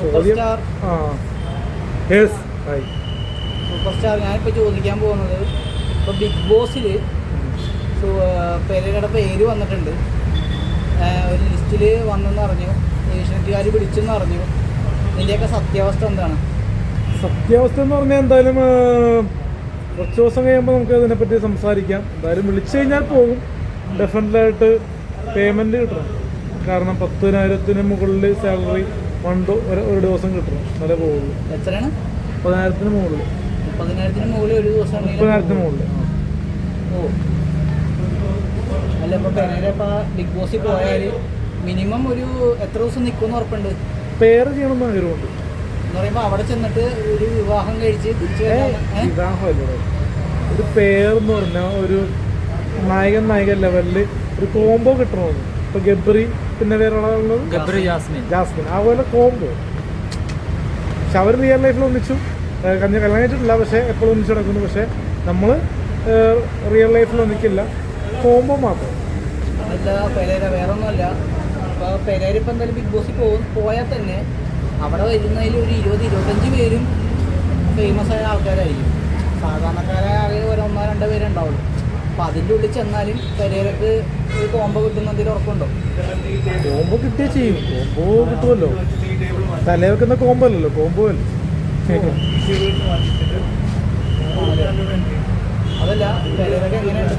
Super star ആ. Yes hi super star ഞാനിപ്പോൾ ചോദിക്കാൻ പോകുന്നത് ഇപ്പോൾ ബിഗ് ബോസിൽ പെരയുടെ പേര് വന്നിട്ടുണ്ട്. ഒരു ലിസ്റ്റിൽ വന്നെന്ന് അറിഞ്ഞു. ഏഷ്യനെറ്റുകാർ വിളിച്ചെന്ന് അറിഞ്ഞു. ഇതിന്റെയൊക്കെ സത്യാവസ്ഥ എന്താണ്? സത്യാവസ്ഥ എന്ന് പറഞ്ഞാൽ എന്തായാലും കുറച്ച് ദിവസം കഴിയുമ്പോൾ നമുക്ക് അതിനെപ്പറ്റി സംസാരിക്കാം. എന്തായാലും വിളിച്ചു കഴിഞ്ഞാൽ പോകും. ഡെഫിനറ്റ്ലായിട്ട് പേയ്മെന്റ് കിട്ടണം. കാരണം പത്തിനായിരത്തിന് മുകളിൽ സാലറി വൺ ഒരു ഒരു ദിവസം കിട്ടണം. എന്നാലേ പോകുള്ളൂ എത്രയാണ്? മുകളിൽ. മുപ്പതിനായിരത്തിന് മുകളിൽ ഒരു ദിവസം ഉണ്ടെങ്കിൽ മുപ്പതിനായിരത്തിന് മുകളിൽ. ഓ. അല്ല ഇപ്പോൾ പെരയുടെ ഇപ്പോൾ ബിഗ് ബോസിൽ പോയാൽ മിനിമം ഒരു എത്ര ദിവസം നിൽക്കുമെന്ന് ഉറപ്പുണ്ട്? പേര് ചെയ്യണമെന്ന് ആഗ്രഹമുണ്ട്. എന്ന് പറയുമ്പോൾ അവിടെ ചെന്നിട്ട് ഒരു വിവാഹം കഴിച്ച് തിരിച്ചു? വിവാഹമല്ലേ ഒരു പേരെന്ന് പറഞ്ഞാൽ ഒരു നായകൻ നായകൻ ലെവലിൽ ഒരു കോംബോ കിട്ടണമെന്ന്. ഇപ്പൊ ഗബ്രി പിന്നെ വേറെ ഉള്ളത്? ഗബ്രി ജാസ്മിൻ. ജാസ്മിൻ. അതുപോലെ കോംബോ. പക്ഷെ അവർ റിയൽ ലൈഫിൽ ഒന്നിച്ചു. കഞ്ഞ കല്യാണിട്ടില്ല പക്ഷെ എപ്പോഴും ഒന്നിച്ചു നടക്കുന്നു. പക്ഷെ നമ്മൾ റിയൽ ലൈഫിൽ ഒന്നിക്കില്ല. കോംബോ മാത്രം. അതല്ല പെരേര വേറെ ഒന്നുമല്ല ഇപ്പോൾ പെരേര ഇപ്പം എന്തായാലും ബിഗ് ബോസിൽ പോകും പോയാൽ തന്നെ അവിടെ വരുന്നതിൽ ഒരു ഇരുപത് ഇരുപത്തഞ്ച് പേരും ഫേമസ് ആയ ആൾക്കാരായിരിക്കും. സാധാരണക്കാരായ ആകെ ഒരു ഒന്നോ രണ്ടോ പേരേ ഉണ്ടാവുള്ളൂ അതിന്റെ അതിന്റെ ഉള്ളിൽ ചെന്നാലും പെരേരക്ക് ഒരു കോമ്പോ കിട്ടുന്ന എന്തെങ്കിലും ഉറപ്പുണ്ടോ? കോംബോ കിട്ടിയേ ചെയ്യും. കോമ്പോ കിട്ടുമല്ലോ തലേ വെക്കുന്ന അല്ലല്ലോ കോംബോ അല്ലേ? അതല്ല പെരേരക്ക് എങ്ങനെയുണ്ട്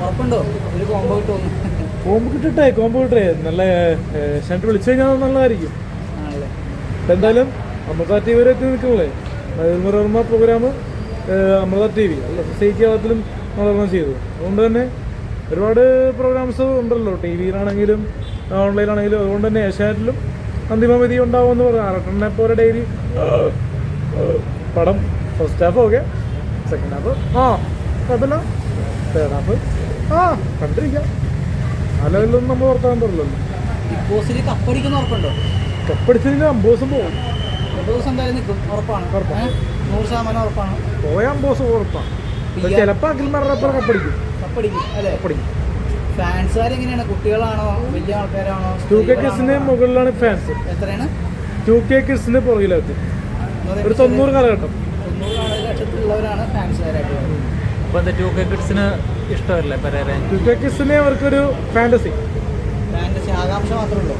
ഉറപ്പുണ്ടോ? ഒരു കോമ്പോ കിട്ടുമെന്ന് കോംബോ കിട്ടട്ടെ കോംബോ കിട്ടേ നല്ല ഷണ്ട് വിളിച്ചു കഴിഞ്ഞാൽ നല്ലതായിരിക്കും എന്തായാലും അമൃത ടി വിയിൽ എത്തി നിൽക്കുന്നില്ലേ പ്രോഗ്രാം അമൃത ടി വി അല്ല? സൊസൈറ്റി അകത്തിലും മനോരമ ചെയ്തു. അതുകൊണ്ട് തന്നെ ഒരുപാട് പ്രോഗ്രാംസ് ഉണ്ടല്ലോ. ടി വിയിലാണെങ്കിലും ഓൺലൈനാണെങ്കിലും അതുകൊണ്ട് തന്നെ ഏഷ്യാനെറ്റിലും അന്തിമവിധി ഉണ്ടാവുമെന്ന് പറഞ്ഞു. ആറട്ടെണ്ണെ പോലെ ഡെയിലി. പടം first half okay second half ആ കുഴപ്പമില്ല. തേർഡ് ഹാഫ് ആ കണ്ടിരിക്കാം. ലെവലിലൊന്നും നമ്മൾ ഓർത്താൻ പറ്റില്ലല്ലോ കപ്പടിക്കുന്ന ഉറപ്പുണ്ടോ? കപ്പടിച്ചതിന് അമ്പത് പോകും. ദിവസം എന്തായാലും നിൽക്കും ഉറപ്പാണ്. ഉറപ്പാണ്. ഏ? നൂറ് ശതമാനം ഉറപ്പാണ്. പോയ ബോസ് ഉറപ്പാണ് ചിലപ്പോൾ ചിലപ്പോൾ അഖിൽമാരുടെ കപ്പടിക്കും കപ്പടിക്കും അല്ലേ? കപ്പടിക്കും ഫാൻസുകാർ എങ്ങനെയാണ്? കുട്ടികളാണോ? വലിയ ആൾക്കാരാണോ? ടു കെ സ്ത്രീകളാണോ? കിഡ്സിന് മുകളിലാണ് ഫാൻസ്. എത്രയാണ്? ടു കെ കിഡ്സിന് പുറകിലെത്തി എന്ന് പറയുമ്പോൾ ഒരു തൊണ്ണൂറ് കാലഘട്ടം. തൊണ്ണൂറ് കാലഘട്ടത്തിലുള്ളവരാണ് ഫാൻസുകാരായിട്ട് വരുന്നത്. അപ്പൊ എന്താ ടു കെ കിഡ്സിന് ഇഷ്ടമല്ലേ? പെരേരെ ടു കെ കിഡ്സിനെ അവർക്കൊരു ഫാന്റസി. ഫാന്റസി ആകാംക്ഷ മാത്രമേ ഉള്ളൂ.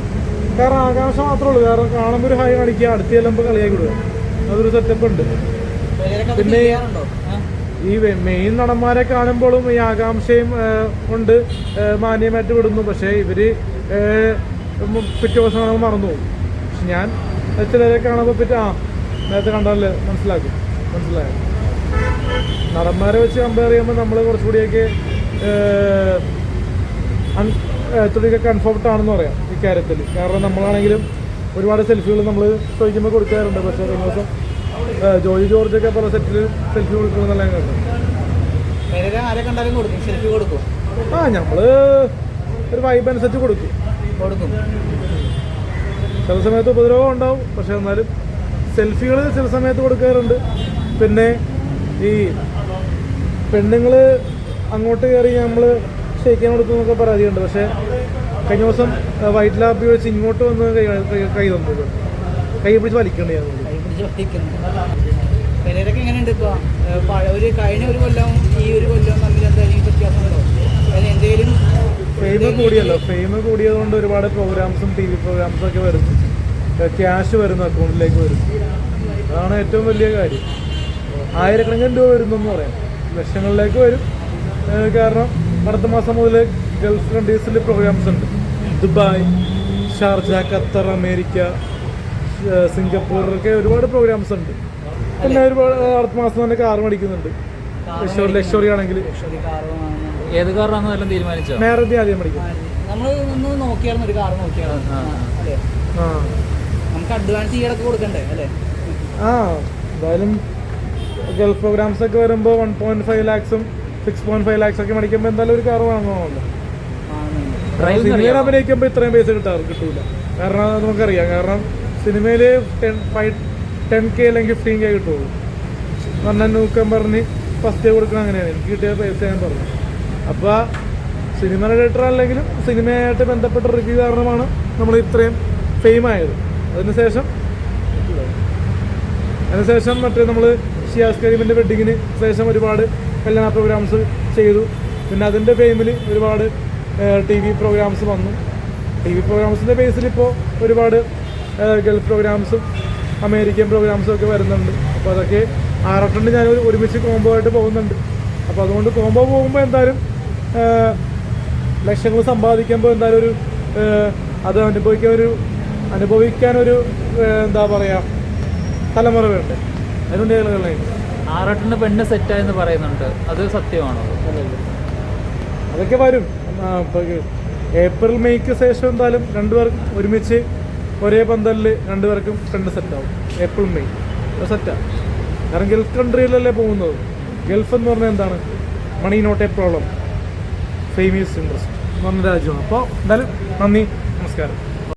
കാരണം ആകാംക്ഷ മാത്രമേ ഉള്ളൂ. കാരണം കാണുമ്പോൾ ഒരു ഹായ് കാണിക്കുക അടുത്ത് ചെല്ലുമ്പോൾ കളിയാക്കി വിടുക. അതൊരു സെറ്റപ്പ് ഉണ്ട്. പിന്നെ- ഈ മെയിൻ നടന്മാരെ കാണുമ്പോഴും ഈ ആകാംക്ഷയും കൊണ്ട് ഉണ്ട്. മാന്യമായിട്ട് വിടുന്നു. പക്ഷേ ഇവർ പിറ്റേ ദിവസം കാണുമ്പോൾ മറന്നു പോകും. പക്ഷെ ഞാൻ ചിലരെ കാണുമ്പോൾ പിറ്റേ ആ നേരത്തെ കണ്ടാലേ മനസ്സിലാക്കും. മനസ്സിലായോ? നടന്മാരെ വെച്ച് കമ്പയർ ചെയ്യുമ്പോൾ നമ്മൾ കുറച്ചുകൂടിയൊക്കെ തുടിയൊക്കെ കൺഫോർട്ട് ആണെന്ന് പറയാം. ഇക്കാര്യത്തിൽ. കാരണം നമ്മളാണെങ്കിലും ഒരുപാട് സെൽഫികൾ നമ്മൾ ചോദിക്കുമ്പോൾ കൊടുക്കാറുണ്ട്. പക്ഷേ കഴിഞ്ഞ ദിവസം ജോയി ജോർജൊക്കെ പല സെറ്റിൽ സെൽഫി കൊടുക്കണമെന്നല്ല കൊടുക്കും. ആ നമ്മൾ ഒരു വൈബ് അനുസരിച്ച് കൊടുക്കും. കൊടുക്കും. ചില സമയത്ത് ഉപദ്രവം ഉണ്ടാവും. പക്ഷെ എന്നാലും സെൽഫികൾ ചില സമയത്ത് കൊടുക്കാറുണ്ട്. പിന്നെ ഈ പെണ്ണുങ്ങൾ അങ്ങോട്ട് കയറി നമ്മൾ ഷെയ്ക്കാൻ കൊടുക്കുന്നൊക്കെ പരാതിയുണ്ട്. പക്ഷേ കഴിഞ്ഞ ദിവസം വൈറ്റ് ലാബി വെച്ച് ഇങ്ങോട്ട് വന്ന് കൈ കൈ- കൈ തന്നത്. കൈ പിടിച്ച് വലിക്കണ്ടേ പെരേരൊക്കെ എങ്ങനെയുണ്ട് ഇപ്പോൾ ഒരു കഴിഞ്ഞ ഒരു കൊല്ലവും ഈ ഒരു കൊല്ലവും തമ്മിൽ എന്തായാലും വ്യത്യാസമുണ്ടോ? അതിന് എന്തെങ്കിലും ഫെയിം കൂടിയല്ലോ. ഫെയിം കൂടിയതുകൊണ്ട് ഒരുപാട് പ്രോഗ്രാംസും ടി വി പ്രോഗ്രാംസും ഒക്കെ വരുന്നു ക്യാഷ് വരുന്നു അക്കൗണ്ടിലേക്ക് വരുന്നു അതാണ് ഏറ്റവും വലിയ കാര്യം. ആയിരക്കണക്കിന് രൂപ വരുന്നു എന്ന് പറയാം. ലക്ഷങ്ങളിലേക്ക് വരും. കാരണം അടുത്ത മാസം മുതൽ ഗൾഫ് കൺട്രീസിൽ പ്രോഗ്രാംസ് ഉണ്ട്. Dubai Sharjah Qatar America Singapore സിംഗപ്പൂറിലൊക്കെ ഒരുപാട് പ്രോഗ്രാംസ് ഉണ്ട്. പിന്നെ ഒരുപാട് അടുത്ത മാസം തന്നെ കാർ മേടിക്കുന്നുണ്ട്. ലക്ഷറി ലക്ഷോറി ആണെങ്കിൽ ഏത് കാറാണെന്ന് എല്ലാം തീരുമാനിച്ചോ? നേരത്തെ ആദ്യം മേടിക്കും. നമ്മൾ ഒന്ന് നോക്കിയായിരുന്നു ഒരു കാർ നോക്കിയായിരുന്നു. നമുക്ക് അഡ്വാൻസ് ഈടൊക്കെ കൊടുക്കണ്ടേ അല്ലേ? ആ എന്തായാലും ഗൾഫ് പ്രോഗ്രാംസ് ഒക്കെ വരുമ്പോൾ വൺ പോയിന്റ് ഫൈവ് ലാക്സും സിക്സ് പോയിന്റ് ഫൈവ് ലാക്സ് ഒക്കെ മേടിക്കുമ്പോൾ എന്തായാലും ഒരു കാർ വാങ്ങണമല്ലോ സിനിമയിൽ? അഭിനയിക്കുമ്പോൾ ഇത്രയും പൈസ കിട്ടാറ് കിട്ടൂല. കാരണം നമുക്കറിയാം. കാരണം സിനിമയിൽ ടെൻ ഫൈവ് ടെൻ കെ അല്ലെങ്കിൽ ഫിഫ്റ്റീൻ കെ കിട്ടുള്ളൂ. പറഞ്ഞാൽ നൂക്കം പറഞ്ഞ് ഫസ്റ്റ് ഡേ കൊടുക്കണം അങ്ങനെയാണ്. എനിക്ക് കിട്ടിയ പൈസ ഞാൻ പറഞ്ഞു. അപ്പോൾ സിനിമ ഡയറക്ടർ അല്ലെങ്കിലും സിനിമയായിട്ട് ബന്ധപ്പെട്ട റിവ്യൂ കാരണമാണ് നമ്മൾ ഇത്രയും ഫെയിം ആയത്. അതിനുശേഷം അതിനുശേഷം മറ്റേ നമ്മൾ ഷിയാസ് കരീമിന്റെ വെഡിങ്ങിന് ശേഷം ഒരുപാട് കല്യാണ പ്രോഗ്രാംസ് ചെയ്തു. പിന്നെ അതിന്റെ ഫെയിമിൽ ഒരുപാട് ടി വി പ്രോഗ്രാംസ് വന്നു. ടി വി പ്രോഗ്രാംസിന്റെ ബേസിൽ ഇപ്പോൾ ഒരുപാട് ഗൾഫ് പ്രോഗ്രാംസും അമേരിക്കൻ പ്രോഗ്രാംസും ഒക്കെ വരുന്നുണ്ട്. അപ്പോൾ അതൊക്കെ ആറട്ടുണ്ട് ഞാൻ ഒരുമിച്ച് കോംബോ ആയിട്ട് പോകുന്നുണ്ട്. അപ്പോൾ അതുകൊണ്ട് കോംബോ പോകുമ്പോൾ എന്തായാലും ലക്ഷങ്ങൾ സമ്പാദിക്കുമ്പോൾ എന്തായാലും ഒരു അത് അനുഭവിക്കാൻ ഒരു അനുഭവിക്കാനൊരു എന്താ പറയുക തലമുറ വേണ്ടേ. അതിനുണ്ട് ആറട്ടിന് ആറാട്ടിന് പെണ്ണ് സെറ്റായെന്ന് പറയുന്നുണ്ട്. അത് സത്യമാണോ? അതൊക്കെ വരും. ഏപ്രിൽ മെയ്ക്ക് ശേഷം എന്തായാലും രണ്ടുപേർക്കും ഒരുമിച്ച് ഒരേ പന്തലിൽ രണ്ടുപേർക്കും ഫ്രണ്ട് സെറ്റാവും ഏപ്രിൽ മെയ്. സെറ്റാണ് കാരണം ഗൾഫ് കൺട്രിയിലല്ലേ പോകുന്നത്? ഗൾഫ് എന്ന് പറഞ്ഞാൽ എന്താണ്? Money not a problem famous interest എന്ന് പറഞ്ഞ രാജ്യമാണ്. അപ്പോൾ എന്തായാലും നന്ദി. നമസ്കാരം.